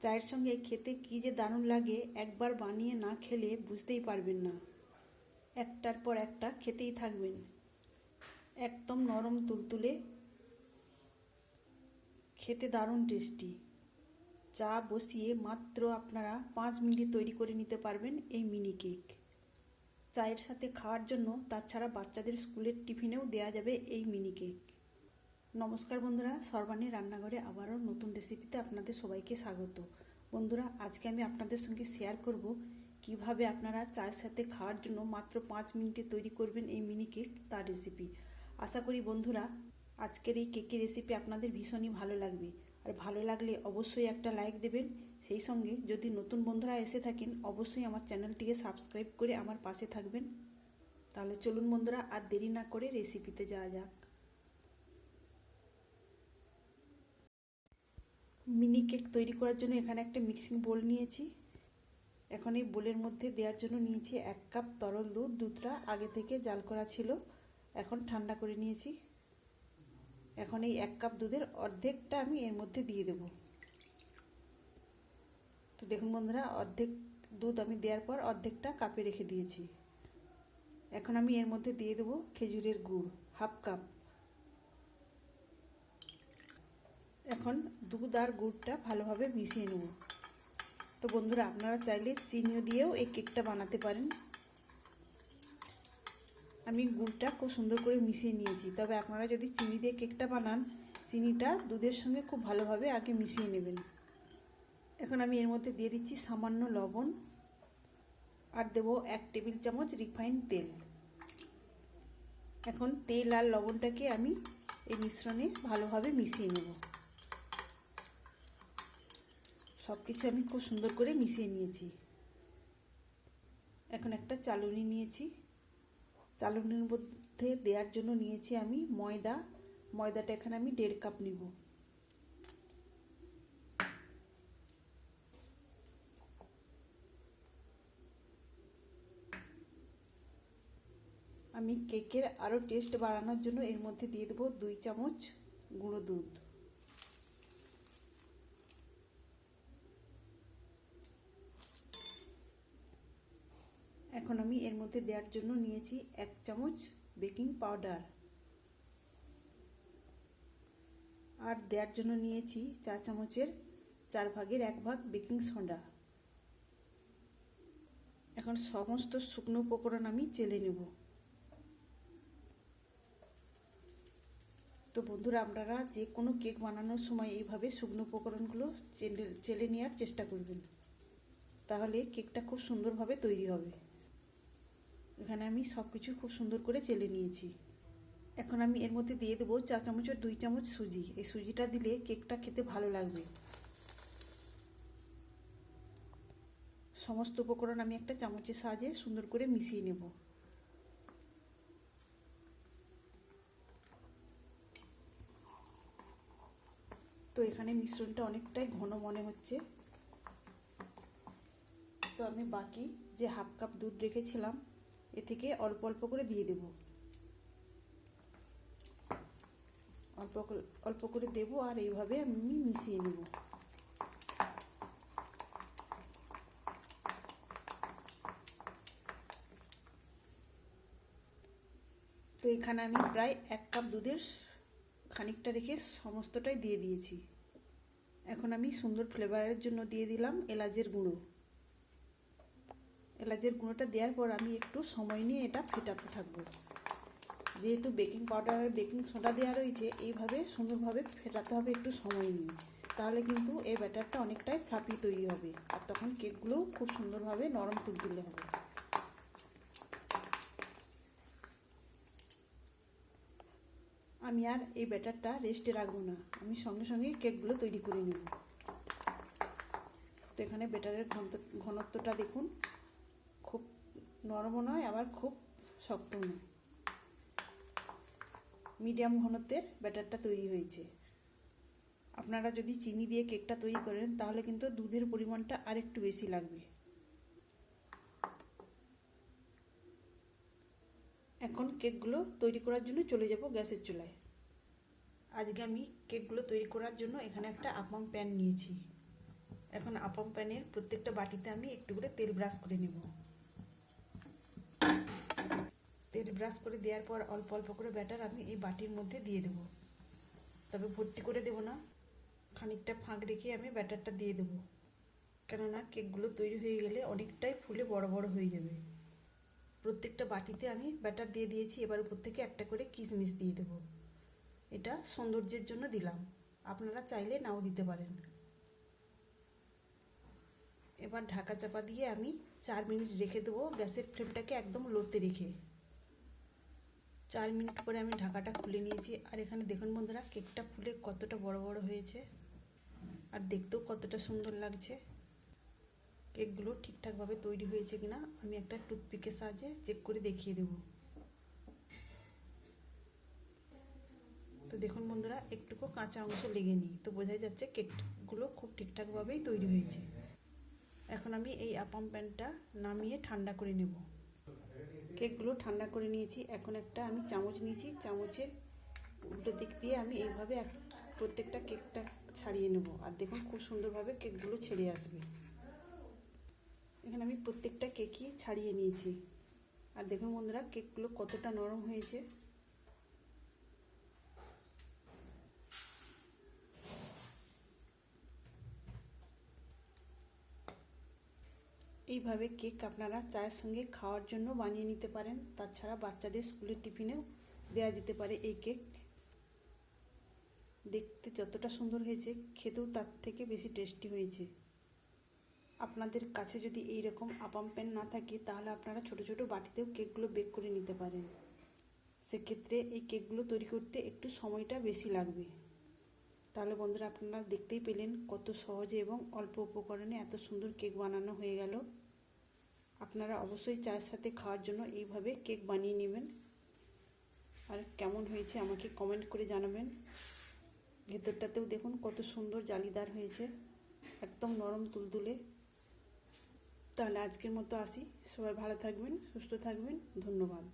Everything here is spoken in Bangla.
চায়ের সঙ্গে খেতে কী যে দারুণ লাগে একবার বানিয়ে না খেলে বুঝতেই পারবেন না। একটার পর একটা খেতেই থাকবেন। একদম নরম তুলতুলে। খেতে দারুণ টেস্টি। চা বসিয়ে মাত্র আপনারা পাঁচ মিনিটে তৈরি করে নিতে পারবেন এই মিনি কেক। চায়ের সাথে খাওয়ার জন্য তাছাড়া বাচ্চাদের স্কুলের টিফিনেও দেওয়া যাবে এই মিনি কেক। নমস্কার বন্ধুরা, সর্বাণী রান্নাঘরে আবারও নতুন রেসিপিতে আপনাদের সবাইকে স্বাগত। বন্ধুরা, আজকে আমি আপনাদের সঙ্গে শেয়ার করব কীভাবে আপনারা চায়ের সাথে খাওয়ার জন্য মাত্র পাঁচ মিনিটে তৈরি করবেন এই মিনি কেক তার রেসিপি আশা করি বন্ধুরা, আজকের এই কেকের রেসিপি আপনাদের ভীষণই ভালো লাগবে। আর ভালো লাগলে অবশ্যই একটা লাইক দেবেন। সেই সঙ্গে যদি নতুন বন্ধুরা এসে থাকেন, অবশ্যই আমার চ্যানেলটিকে সাবস্ক্রাইব করে আমার পাশে থাকবেন। তাহলে চলুন বন্ধুরা, আর দেরি না করে রেসিপিতে যাওয়া যাক। মিনি কেক তৈরি করার জন্য এখানে একটা মিক্সিং বোল নিয়েছি। এখন এই বোলের মধ্যে দেওয়ার জন্য নিয়েছি এক কাপ তরল দুধ। দুধটা আগে থেকে জাল করা ছিল। এখন ঠান্ডা করে নিয়েছি। এখন এই এক কাপ দুধের অর্ধেকটা আমি এর মধ্যে দিয়ে দেব। তো দেখুন বন্ধুরা, অর্ধেক দুধ আমি দেওয়ার পর অর্ধেকটা কাপে রেখে দিয়েছি। এখন আমি এর মধ্যে দিয়ে দেবো খেজুরের গুড়, হাফ কাপ। এখন দুধ আর গুড়টা ভালোভাবে মিশিয়ে নেব। তো বন্ধুরা, আপনারা চাইলে চিনিও দিয়েও এই কেকটা বানাতে পারেন। আমি গুড়টা খুব সুন্দর করে মিশিয়ে নিয়েছি। তবে আপনারা যদি চিনি দিয়ে কেকটা বানান, চিনিটা দুধের সঙ্গে খুব ভালোভাবে আগে মিশিয়ে নেবেন। এখন আমি এর মধ্যে দিয়ে দিচ্ছি সামান্য লবণ আর দেবো এক টেবিল চামচ রিফাইন তেল। এখন তেল আর লবণটাকে আমি এই মিশ্রণে ভালোভাবে মিশিয়ে নেব। সব কিছু আমি খুব সুন্দর করে মিশিয়ে নিয়েছি। এখন একটা চালুনি নিয়েছি। চালুনির মধ্যে দেওয়ার জন্য নিয়েছি আমি ময়দা। ময়দাটা এখানে আমি দেড় কাপ নিব। আমি কেকের আরও টেস্ট বাড়ানোর জন্য এর মধ্যে দিয়ে দেবো দুই চামচ গুঁড়ো দুধ। এখন আমি এর মধ্যে দেওয়ার জন্য নিয়েছি এক চামচ বেকিং পাউডার। আর দেওয়ার জন্য নিয়েছি চা চামচের চার ভাগের এক ভাগ বেকিং সোডা। এখন সমস্ত শুকনো উপকরণ আমি চেলে নেব। তো বন্ধুরা, আপনারা যে কোনো কেক বানানোর সময় এইভাবে শুকনো উপকরণগুলো চেলে নেওয়ার চেষ্টা করবেন। তাহলে কেকটা খুব সুন্দরভাবে তৈরি হবে। এখানে আমি সব কিছু খুব সুন্দর করে চেলে নিয়েছি। এখন আমি এর মধ্যে দিয়ে দেবো চা চামচের দুই চামচ সুজি। এই সুজিটা দিলে কেকটা খেতে ভালো লাগবে। সমস্ত উপকরণ আমি একটা চামচের সাহায্যে সুন্দর করে মিশিয়ে নেব। তো এখানে মিশ্রণটা অনেকটাই ঘন মনে হচ্ছে। তো আমি বাকি যে হাফ কাপ দুধ রেখেছিলাম এ থেকে অল্প অল্প করে দিয়ে দেব। অল্প অল্প করে দেব আর এইভাবে আমি মিশিয়ে নেব। তো এখানে আমি প্রায় এক কাপ দুধের খানিকটা রেখে সমস্তটাই দিয়ে দিয়েছি। এখন আমি সুন্দর ফ্লেভারের জন্য দিয়ে দিলাম এলাচের গুঁড়ো। এলাচের গুঁড়োটা দেওয়ার পর আমি একটু সময় নিয়ে এটা ফেটাতে থাকব। যেহেতু বেকিং পাউডার আর বেকিং সোডা দেওয়া রয়েছে, এইভাবে সুন্দরভাবে ফেটাতে হবে একটু সময় নিয়ে। তাহলে কিন্তু এই ব্যাটারটা অনেকটাই ফ্লাপি তৈরি হবে। আর তখন কেকগুলোও খুব সুন্দরভাবে নরম তুলতুলে হবে। আমি আর এই ব্যাটারটা রেস্টে রাখব না। আমি সঙ্গে সঙ্গে কেকগুলো তৈরি করে নেব। তো এখানে ব্যাটারের ঘনত্বটা দেখুন। নরমও নয়, আবার খুব শক্ত নয়। মিডিয়াম ঘনত্বের ব্যাটারটা তৈরি হয়েছে। আপনারা যদি চিনি দিয়ে কেকটা তৈরি করেন, তাহলে কিন্তু দুধের পরিমাণটা আর একটু বেশি লাগবে। এখন কেকগুলো তৈরি করার জন্য চলে যাব গ্যাসের চুলায়। আজকে আমি কেকগুলো তৈরি করার জন্য এখানে একটা আপাম প্যান নিয়েছি। এখন আপাম প্যানের প্রত্যেকটা বাটিতে আমি একটু করে তেল ব্রাশ করে নেব। তেল ব্রাশ করে দেওয়ার পর অল্প অল্প করে ব্যাটার আমি এই বাটির মধ্যে দিয়ে দেব। তবে ভর্তি করে দেব না। খানিকটা ফাঁক রেখে আমি ব্যাটারটা দিয়ে দেবো। কেননা কেকগুলো তৈরি হয়ে গেলে অনেকটাই ফুলে বড় বড় হয়ে যাবে। প্রত্যেকটা বাটিতে আমি ব্যাটার দিয়ে দিয়েছি, এবার উপর থেকে একটা করে কিশমিশ দিয়ে দেবো। এটা সৌন্দর্যের জন্য দিলাম। আপনারা চাইলে নাও দিতে পারেন। এবার ঢাকা চাপা দিয়ে আমি চার মিনিট রেখে দেবো। গ্যাসের ফ্লেমটাকে একদম লোতে রেখে। চার মিনিট পরে আমি ঢাকাটা খুলে নিয়েছি। আর এখানে দেখুন বন্ধুরা, কেকটা ফুলে কতটা বড় বড় হয়েছে। আর দেখতেও কতটা সুন্দর লাগছে। কেকগুলো ঠিকঠাকভাবে তৈরি হয়েছে কিনা আমি একটা টুথপিকের সাহায্যে চেক করে দেখিয়ে দেব। তো দেখুন বন্ধুরা, একটুকু কাঁচা অংশ লেগে নি তো বোঝাই যাচ্ছে কেকগুলো খুব ঠিকঠাকভাবেই তৈরি হয়েছে। এখন আমি এই আপাম প্যানটা নামিয়ে ঠান্ডা করে নেব। কেকগুলো ঠান্ডা করে নিয়েছি। এখন একটা আমি চামচ নিয়েছি। চামচের উল্টো দিক দিয়ে আমি এইভাবে এক প্রত্যেকটা কেকটা ছাড়িয়ে নেব। আর দেখুন খুব সুন্দরভাবে কেকগুলো ছেড়ে আসবে। এখানে আমি প্রত্যেকটা কেকই ছাড়িয়ে নিয়েছি। আর দেখুন বন্ধুরা, কেকগুলো কতটা নরম হয়েছে। এইভাবে কেক আপনারা চায়ের সঙ্গে খাওয়ার জন্য বানিয়ে নিতে পারেন। তাছাড়া বাচ্চাদের স্কুলের টিফিনেও দেওয়া যেতে পারে এই কেক। দেখতে যতটা সুন্দর হয়েছে, খেতেও তার থেকে বেশি টেস্টি হয়েছে। আপনাদের কাছে যদি এই রকম আপাম প্যান না থাকে, তাহলে আপনারা ছোট ছোট বাটিতেও কেকগুলো বেক করে নিতে পারেন। সেক্ষেত্রে এই কেকগুলো তৈরি করতে একটু সময়টা বেশি লাগবে। তাহলে বন্ধুরা আপনারা দেখতেই পেলেন কত সহজে এবং অল্প উপকরণে এত সুন্দর কেক বানানো হয়ে গেল। আপনারা অবশ্যই চায়ের সাথে খাওয়ার জন্য এইভাবে কেক বানিয়ে নেবেন। আর কেমন হয়েছে আমাকে কমেন্ট করে জানাবেন। ভেতরটাতেও দেখুন কত সুন্দর জালিদার হয়েছে, একদম নরম তুলতুলে। তাহলে আজকের মতো আসি। সবাই ভালো থাকবেন, সুস্থ থাকবেন। ধন্যবাদ।